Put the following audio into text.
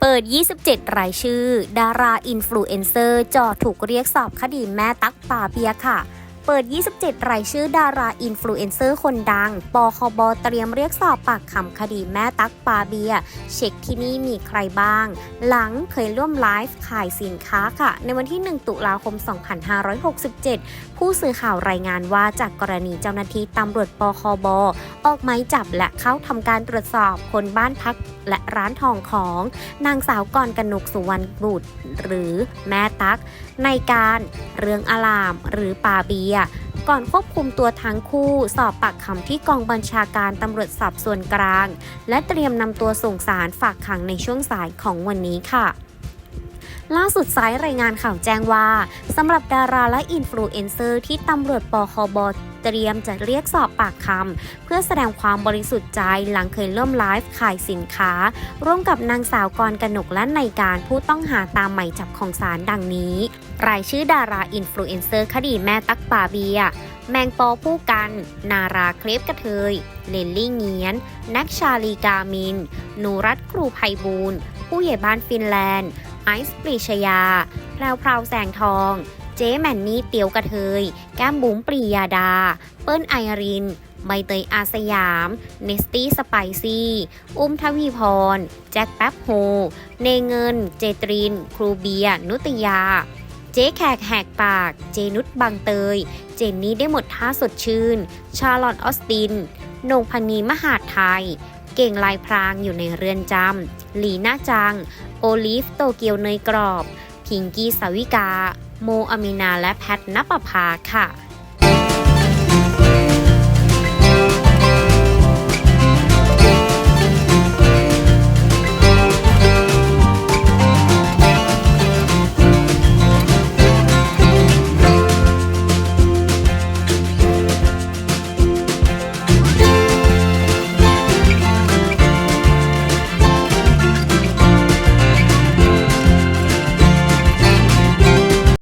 เปิด 27 รายชื่อ ดาราอินฟลูเอนเซอร์จ่อถูกเรียกสอบคดีแม่ตั๊กปาเบียค่ะ เปิด 27 รายชื่อดาราอินฟลูเอนเซอร์คนดัง ปคบเตรียมเรียกสอบปากคำคดีแม่ตั๊กปาเบีย เช็คที่นี่มีใครบ้าง หลังเคยร่วมไลฟ์ขายสินค้าค่ะ ในวันที่ 1 ตุลาคม 2567 ผู้สื่อข่าวรายงานว่าจากกรณีเจ้าหน้าที่ตำรวจปคบออกหมายจับและเข้าทำการตรวจสอบคนบ้านพักและร้านทองของนางสาวกรกนกสุวรรณบุตร หรือแม่ตักในการเรื่องอลามหรือปาเบียก่อนควบคุมตัวทั้งคู่ สอบปากคำที่กองบัญชาการตำรวจสอบสวนกลาง และเตรียมนำตัวส่งสารฝากขังในช่วงสายของวันนี้ค่ะ ล่าสุดสายรายงานข่าวแจ้งว่าสำหรับดาราและอินฟลูเอนเซอร์ที่ตำรวจปคบเตรียมจะเรียกสอบปากคำเพื่อแสดงความบริสุทธิ์ใจหลังเคยร่วมไลฟ์ขายสินค้า ร่วมกับนางสาวกรกนกและในการผู้ต้องหาตามหมายจับของศาลดังนี้ รายชื่อดาราอินฟลูเอนเซอร์คดีแม่ตักปาเบีย แมงปอผู้กัน นาราเคลปกระเทย เลนลี่เงียน นักชาลีกามินนูรัตครูไพบูลผู้ใหญ่บ้านฟินแลนด์ ไอซ์ปรีชยาแพรวพราวแสงทอง เจ๊แมนนี่เตียวกระเทย แก้มบุ๋มปรียาดา เปิ้ลไอริน ใบเตยอาสยาม เนสตี้สไปซี่ อุ้มทวีพร แจ็คแป๊บโฮ เนเงิน เจตริน ครูเบีย นุตยาเจ๊แขกแหกปาก เจนุชบางเตย เจนนี่ได้หมดท่าสดชื่น ชาลอตออสตินนงพนีมหาดไทย เก่งลายพรางอยู่ในเรือนจำ หลีน่าจัง โอลิฟ โตเกียวเนยกรอบ พิงกี้สาวิกา โมอามินาและแพทนปภาค่ะ